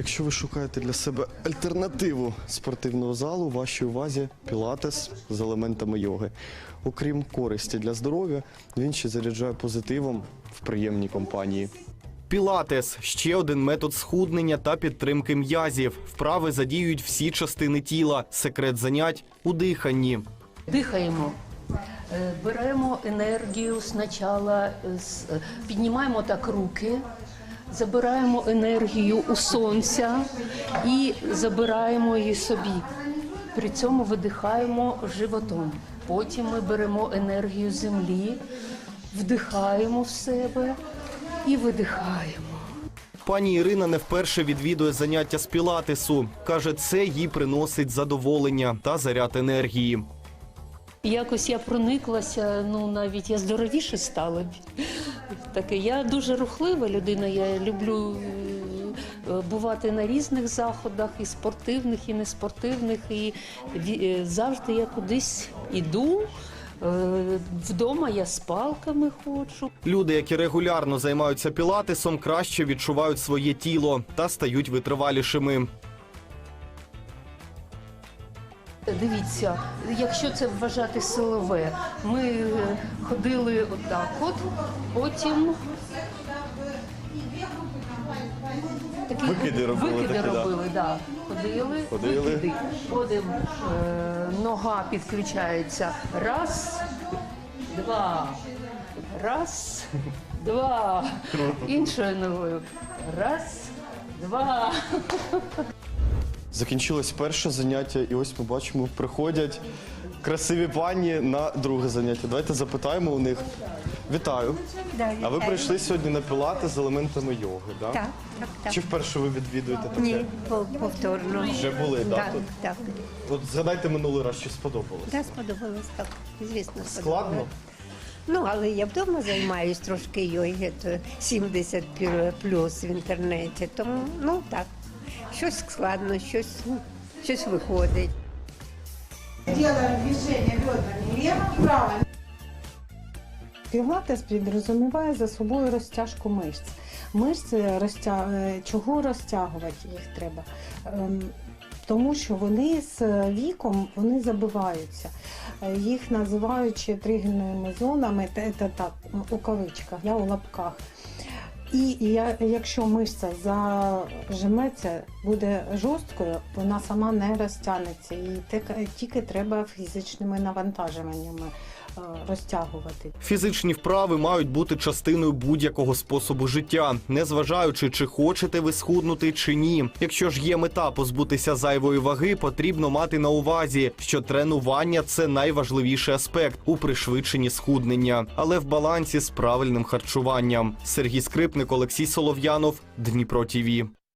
Якщо ви шукаєте для себе альтернативу спортивного залу, в вашій увазі пілатес з елементами йоги. Окрім користі для здоров'я, він ще заряджає позитивом в приємній компанії. Пілатес ще один метод схуднення та підтримки м'язів. Вправи задіюють всі частини тіла. Секрет занять у диханні. Дихаємо. Е, Беремо енергію спочатку, з- е, піднімаємо так руки, забираємо енергію у сонця і забираємо її собі. При цьому видихаємо животом. Потім ми беремо енергію землі, вдихаємо в себе і видихаємо. Пані Ірина не вперше відвідує заняття з пілатесу. Каже, це їй приносить задоволення та заряд енергії. Якось я прониклася, ну навіть я здоровіше стала. Таке, я дуже рухлива людина. Я люблю е, бувати на різних заходах, і спортивних, і неспортивних. І е, завжди я кудись іду. Е, Вдома я з палками ходжу. Люди, які регулярно займаються пілатесом, краще відчувають своє тіло та стають витривалішими. Дивіться, якщо це вважати силове, ми е, ходили отак, от потім такі Викиди робили викиди такі, да. робили, да. Ходили, Ходили. викиди. Потім е, нога підключається. Раз, два, раз, два. Іншою ногою. Раз, два. Закінчилось перше заняття, і ось ми бачимо, приходять красиві пані на друге заняття. Давайте запитаємо у них. Вітаю. Да, А ви вітаю. прийшли сьогодні на пілати з елементами йоги, да? Так, так, так. Чи вперше ви відвідуєте таке? Ні, пов- повторно. Вже були, да, так? тут? Так, От згадайте минулий раз, що сподобалось. так, сподобалось, так. Звісно, сподобалось. Складно? Ну, але я вдома займаюсь трошки йоги, то 70 плюс в інтернеті. Тому, ну так, щось складно, щось, щось виходить. Делаем движение бедрами лево, право. Пілатес підрозуміває за собою розтяжку мишць. Мишці розтя... е, чого розтягувати їх треба? Ем, Тому що вони з віком вони забиваються. Е, Їх називають ще тригельними зонами, це це так, у кавичках, да, у лапках. І я- якщо мишця зажиметься, буде жорсткою, вона сама не розтягнеться. Тик- тільки треба фізичними навантаженнями е, розтягувати. Фізичні вправи мають бути частиною будь-якого способу життя, незважаючи, чи хочете ви схуднути чи ні. Якщо ж є мета позбутися зайвої ваги, потрібно мати на увазі, що тренування це найважливіший аспект у пришвидшенні схуднення, але в балансі з правильним харчуванням. Сергій Скрипник, Олексій Солов'янов, Дніпро ТІВІ.